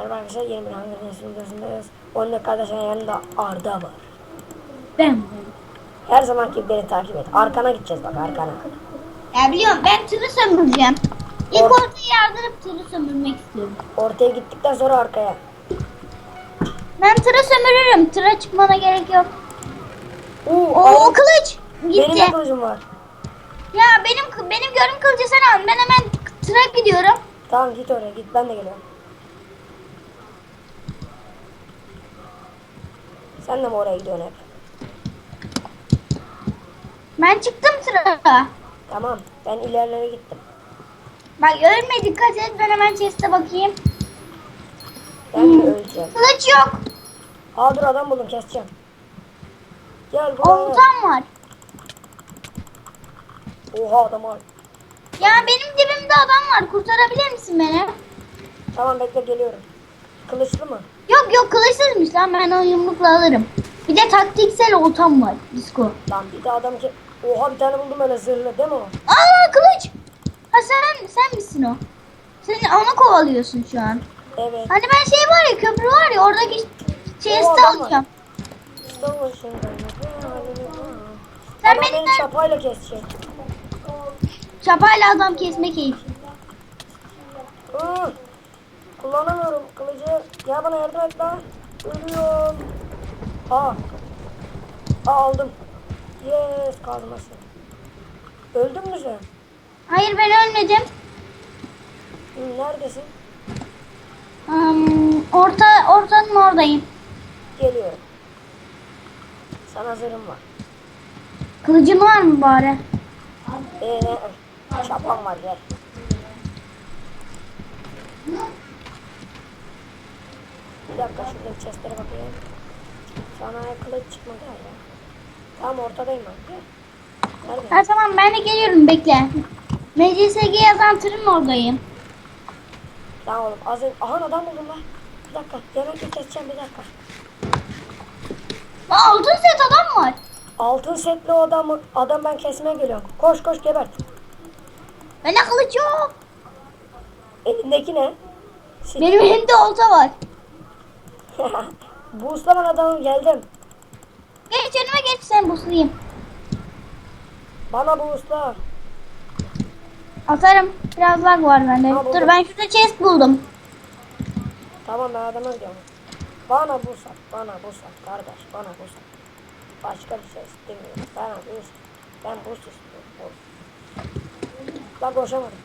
Merhaba arkadaşlar yeni bir hangi nesil videosundayız. Onun kardeşinin yanında Arda var. Ben. Her zamanki beni takip et. Arkana gideceğiz bak arkana. Ya biliyorum ben tırı sömüreceğim. İlk Or- ortaya yardırıp tırı sömürmek istiyorum. Ortaya gittikten sonra arkaya. Ben tırı sömürürüm. Tıra çıkmana gerek yok. Oo, Oo kılıç. benim Gitti. de kılıcım var. Ya benim benim görüm kılıcı sen al. Ben hemen tıra gidiyorum. Tamam git oraya git ben de geliyorum. Sen de mi oraya gidiyorsun hep? Ben çıktım tıra. Tamam ben ilerlere gittim. Bak ölme dikkat et. Ben hemen chest'e bakayım. Ben de öleceğim. Kılıç yok. Aa dur adam buldum keseceğim. Gel buraya. Oltam var. Oha adam var. Ya benim dibimde adam var. Kurtarabilir misin beni? Tamam bekle geliyorum. Kılıçlı mı? Yok yok kılıçsızmış lan ben o yumrukla alırım. Bir de taktiksel oltam var. Disco. Lan bir de adam ki... Oha bir tane buldum öyle zırhlı değil mi o? Aa kılıç. Ha sen sen misin o? Sen onu kovalıyorsun şu an. Evet. Hani ben şey var ya köprü var ya oradaki chest'i alacağım. Sen Adam beni ner- çapayla kesecek. Çapayla adam kesme keyfi. Kullanamıyorum kılıcı. Gel bana yardım et lan. Ölüyorum. Aa. Aa aldım. Yes kazması. Öldün mü sen? Hayır ben ölmedim. Neredesin? Hmm, orta ortanın oradayım. Geliyorum. Sana zırhım var. Kılıcın var mı bari? Ee, çapam var gel. Dakika şuradaki chestlere bakayım. Sana kılıç çıkmadı hala. Tam ortadayım ben. Nerede? Ha tamam ben de geliyorum bekle. MCSG yazan tırın oradayım. Tamam oğlum. Az önce... Aha adam buldum lan. Bir dakika. Yemek keseceğim bir dakika. Aa altın set adam var. Altın setli o adamı, adam ben kesmeye geliyorum. Koş koş gebert. Bende kılıç yok. Elindeki ne? Benim elimde olta var. Bu uslaman adamım geldim. Geç önüme geç sen buslayayım. Bana bu usla. Atarım. Biraz lag var bende. Ha, buldum. Dur ben şurada chest buldum. Tamam ben adama gidiyorum. Bana bu sat, bana bu sat kardeş, bana bu sat. Başka bir şey istemiyorum. Bana sat. Ben bu istiyorum. Buz. Lan koşamadım.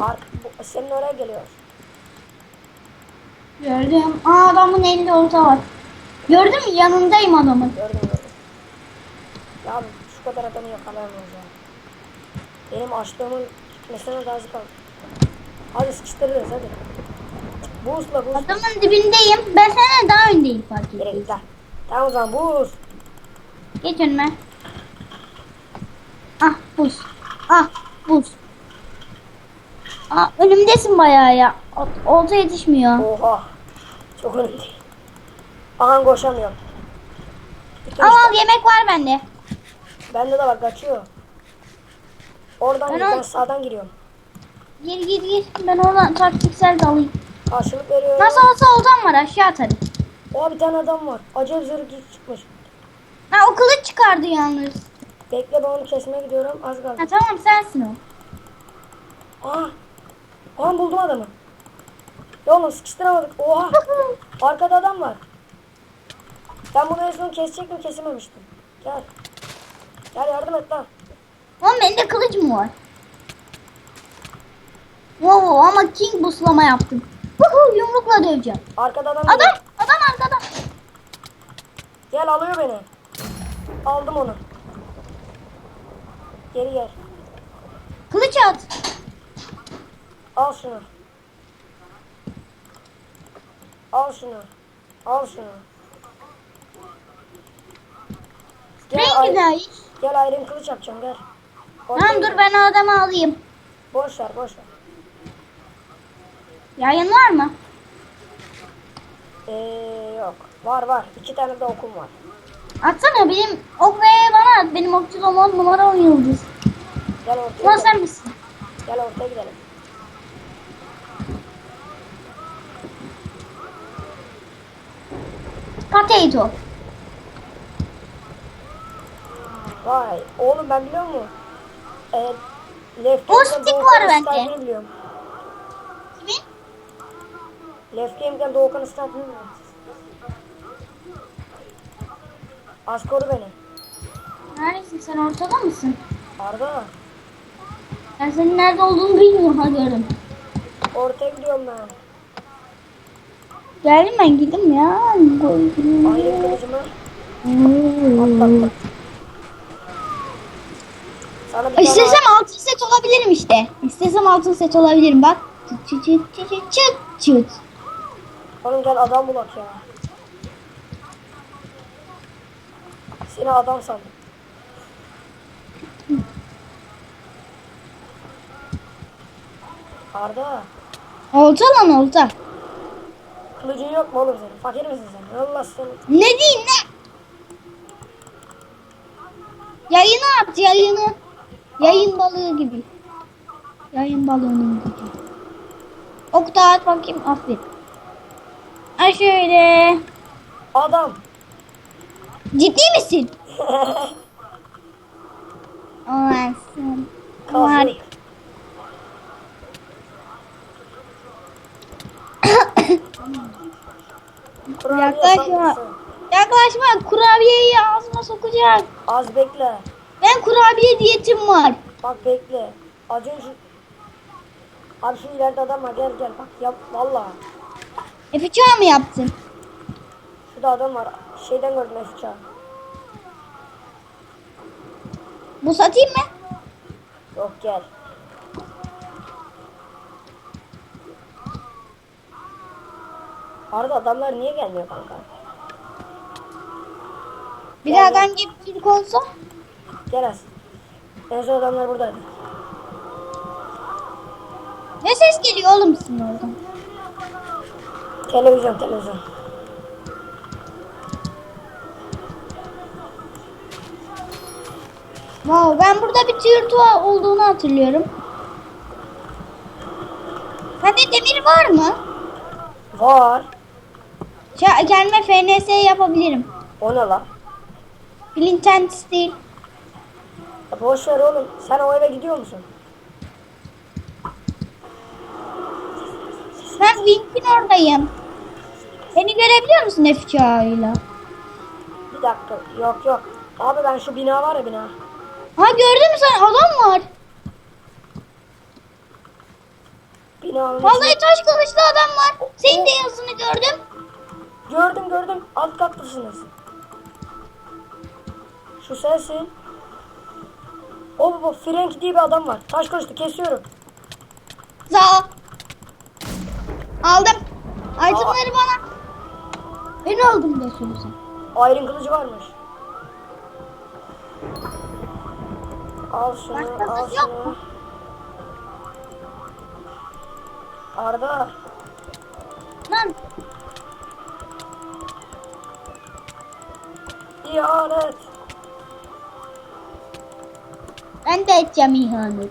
Ark, bu, senin oraya geliyor. Gördüm. Aa adamın elinde olta var. Gördün mü? Yanındayım adamın. Gördüm gördüm. Ya şu kadar adamı yakalayamıyoruz ya. Benim açlığımın gitmesine daha az kaldı. Hadi sıkıştırırız hadi. Buzla buz. Adamın dibindeyim. Ben senden daha öndeyim fark ettim. lan. Tamam o zaman buz. Geç önüme. Ah buz. Ah buz. Ah önümdesin bayağı ya. Olta yetişmiyor. Oha. Çok önemli. Aha koşamıyorum. Bütün Al al yemek var bende. Bende de bak kaçıyor. Oradan Ben ben sağdan giriyorum. Gir gir gir. Ben oradan taktiksel de alayım. Karşılık veriyorum. Nasıl olsa oltam var aşağı atarım. Oha bir tane adam var. Acayip zırh çıkmış. Ha o kılıç çıkardı yalnız. Bekle ben onu kesmeye gidiyorum. Az kaldı. Ha tamam sensin o. Aa. Aha buldum adamı. Ya oğlum sıkıştıramadık. Oha. Arkada adam var. Ben bunu en son kesecektim kesememiştim. Gel. Gel yardım et lan. Oğlum bende kılıç mı var? Wow ama king buslama yaptım. Huhu yumrukla döveceğim. Arkada adam. Adam geliyor. adam arkada. Gel alıyor beni. Aldım onu. Geri gel. Kılıç at. Al şunu. Al şunu. Al şunu. Gel, Rengi ay- gel ayrım kılıç yapacağım gel. Ortaya Tamam dur gel. ben o adamı alayım. Boş ver boş ver. Yayın var mı? Ee, yok. Var var. İki tane de okum var. Atsana benim ok ve bana at. Benim okçuluğum on numara on yıldız. Gel ortaya Ulan gidelim. sen misin? Gel ortaya gidelim. Potato. Vay oğlum ben biliyor musun? Evet. Left O stick var bende. Biliyorum. Kimin? Left Game'den Doğukan Stark'ını biliyorum. Az koru beni. Neredesin sen ortada mısın? Arda. Ben senin nerede olduğunu bilmiyorum ha gördüm. Ortaya gidiyorum ben. Geldim ben gittim ya. Ayrı kılıcımı. Atlatma. Sana bir tane İstesem altın set olabilirim işte. İstesem altın set olabilirim bak. Çıt çıt çıt çıt çıt çıt çıt. Oğlum gel adam bulak ya. Seni adam sandım. Arda. Olta lan olta. Kılıcın yok mu oğlum senin? Fakir misin sen? Allah seni. Ne diyeyim ne? Yayını at yayını. Yayın balığı gibi. Yayın balığının gücü. Ok da at bakayım aferin. Ha şöyle. Adam. Ciddi misin? Olasın. Var. Yaklaşma. Yaklaşma kurabiyeyi ağzıma sokacak. Az bekle. Ben kurabiye diyetim var. Bak bekle. Acın şu... Abi şu ileride adam var gel gel bak yap valla. Efe çağ mı yaptın? Şurada adam var. Şeyden gördüm F Bu satayım mı? Yok gel. Arada adamlar niye gelmiyor kanka? Bir daha adam gibi çocuk olsa. Gel az. En son adamlar buradaydı. Ne ses geliyor oğlum sizin oradan? Televizyon televizyon. Wow, ben burada bir tiyurtu olduğunu hatırlıyorum. Sende demir var mı? Var. Kendime FNS yapabilirim. O ne lan? Flint Steel. Ya boş ver oğlum. Sen o eve gidiyor musun? Ben Wink'in oradayım. Beni görebiliyor musun F çağıyla? Bir dakika. Yok yok. Abi ben şu bina var ya bina. Ha gördün mü sen adam var. Binanın Vallahi taş kılıçlı adam var. Senin de yazını gördüm. Gördüm gördüm. Alt katlısınız. Şu sensin. O bu Frank diye bir adam var. Taş kılıçlı kesiyorum. Ol. Aldım. Itemları bana. Ben aldım da sen. Iron kılıcı varmış. Al şunu, Başka al yok şunu. mu? Arda, Lan ihanet. ben de edeceğim ihanet.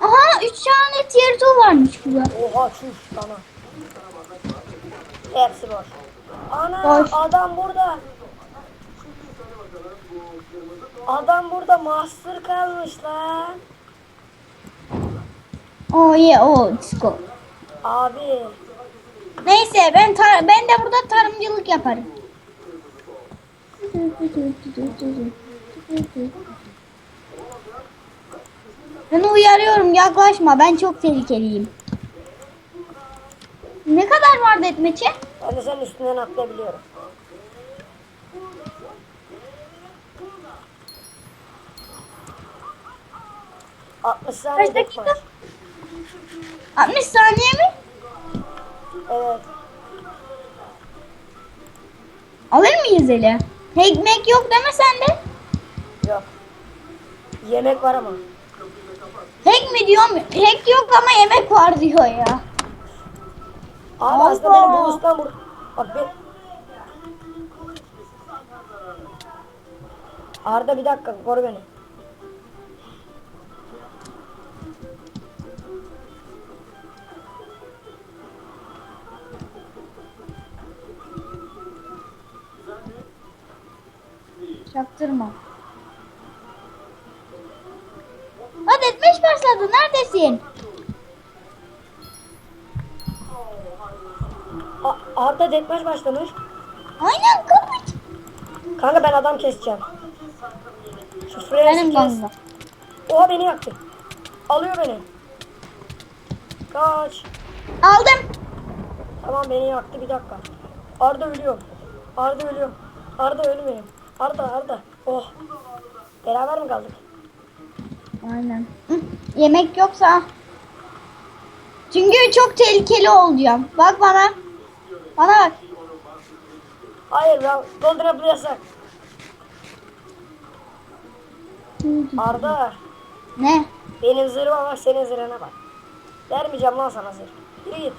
Aha 3 tane tier 2 varmış burada. Oha çüş sana. Hepsi boş. Ana Boş. adam burada. Adam burada master kalmış lan. Oh yeah oh disco. Abi Neyse ben tar- ben de burada tarımcılık yaparım. Ben uyarıyorum yaklaşma ben çok tehlikeliyim. Ne kadar vardı etmeçe? de senin üstünden atlayabiliyorum. Altmış saniye Kaç dakika? var. 60 saniye mi? Evet. Alır mıyız eli? Ekmek yok deme sende. Yok. Yemek var ama. Hack mi diyorum? Hack yok ama yemek var diyor ya. Abi aslında Allah. benim bonustan vur. Bak bir. Arda bir dakika koru beni. Çaktırma. Hadi etmiş başladı. Neredesin? A- Arda deathmatch başlamış. Aynen kapat. Kanka ben adam keseceğim. Şu Benim kes. kanka. Oha beni yaktı. Alıyor beni. Kaç. Aldım. Tamam beni yaktı bir dakika. Arda ölüyor. Arda ölüyor. Arda ölmüyor. Arda Arda. Oh. Beraber mi kaldık? Aynen. Hı, Yemek yoksa. Çünkü çok tehlikeli olacağım. Bak bana. Bana bak. Hayır ben Golden Apple yasak. Arda. Ne? Benim zırhıma bak senin zırhına bak. Vermeyeceğim lan sana zırh. Yürü git.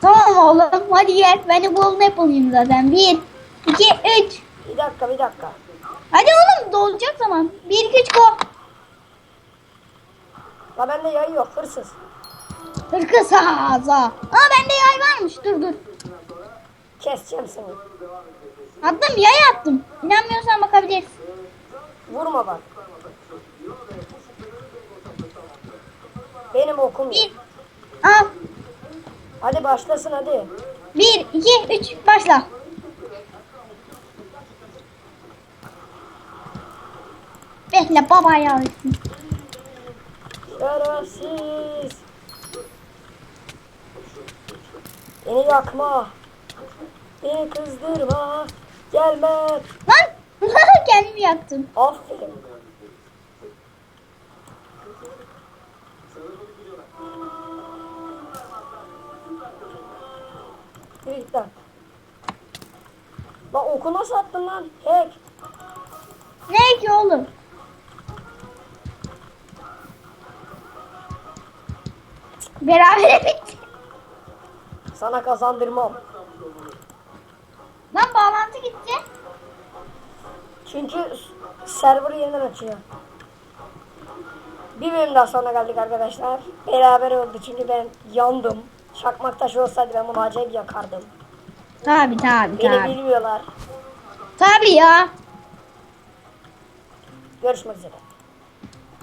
Tamam oğlum. Hadi gel. Ben de golden apple'yım zaten. Bir, iki, dakika bir dakika. Hadi oğlum dolacak zaman. Bir, iki, üç, go. La bende yay yok hırsız. Hırkız ağza. Aa bende yay varmış. Dur dur. Keseceğim seni. Attım yay attım. İnanmıyorsan bakabilirsin. Vurma bak. Benim okum yok. Bir. Al. Hadi başlasın hadi. Bir, iki, üç. Başla. Bekle baba yağlırsın. Şerefsiz. Beni yakma. Beni kızdırma. Gelme. Lan kendimi yaktım. Aferin. Yürü git lan. Lan oku nasıl attın lan? Hack. Ne ki oğlum? Beraber bitti. Sana kazandırmam. Lan bağlantı gitti. Çünkü server yeniden açıyor. Bir bölüm daha sonra geldik arkadaşlar. Beraber oldu çünkü ben yandım. Çakmak taşı olsaydı ben bunu acayip yakardım. Tabi tabi Beni tabi. bilmiyorlar. Tabi ya. Görüşmek üzere.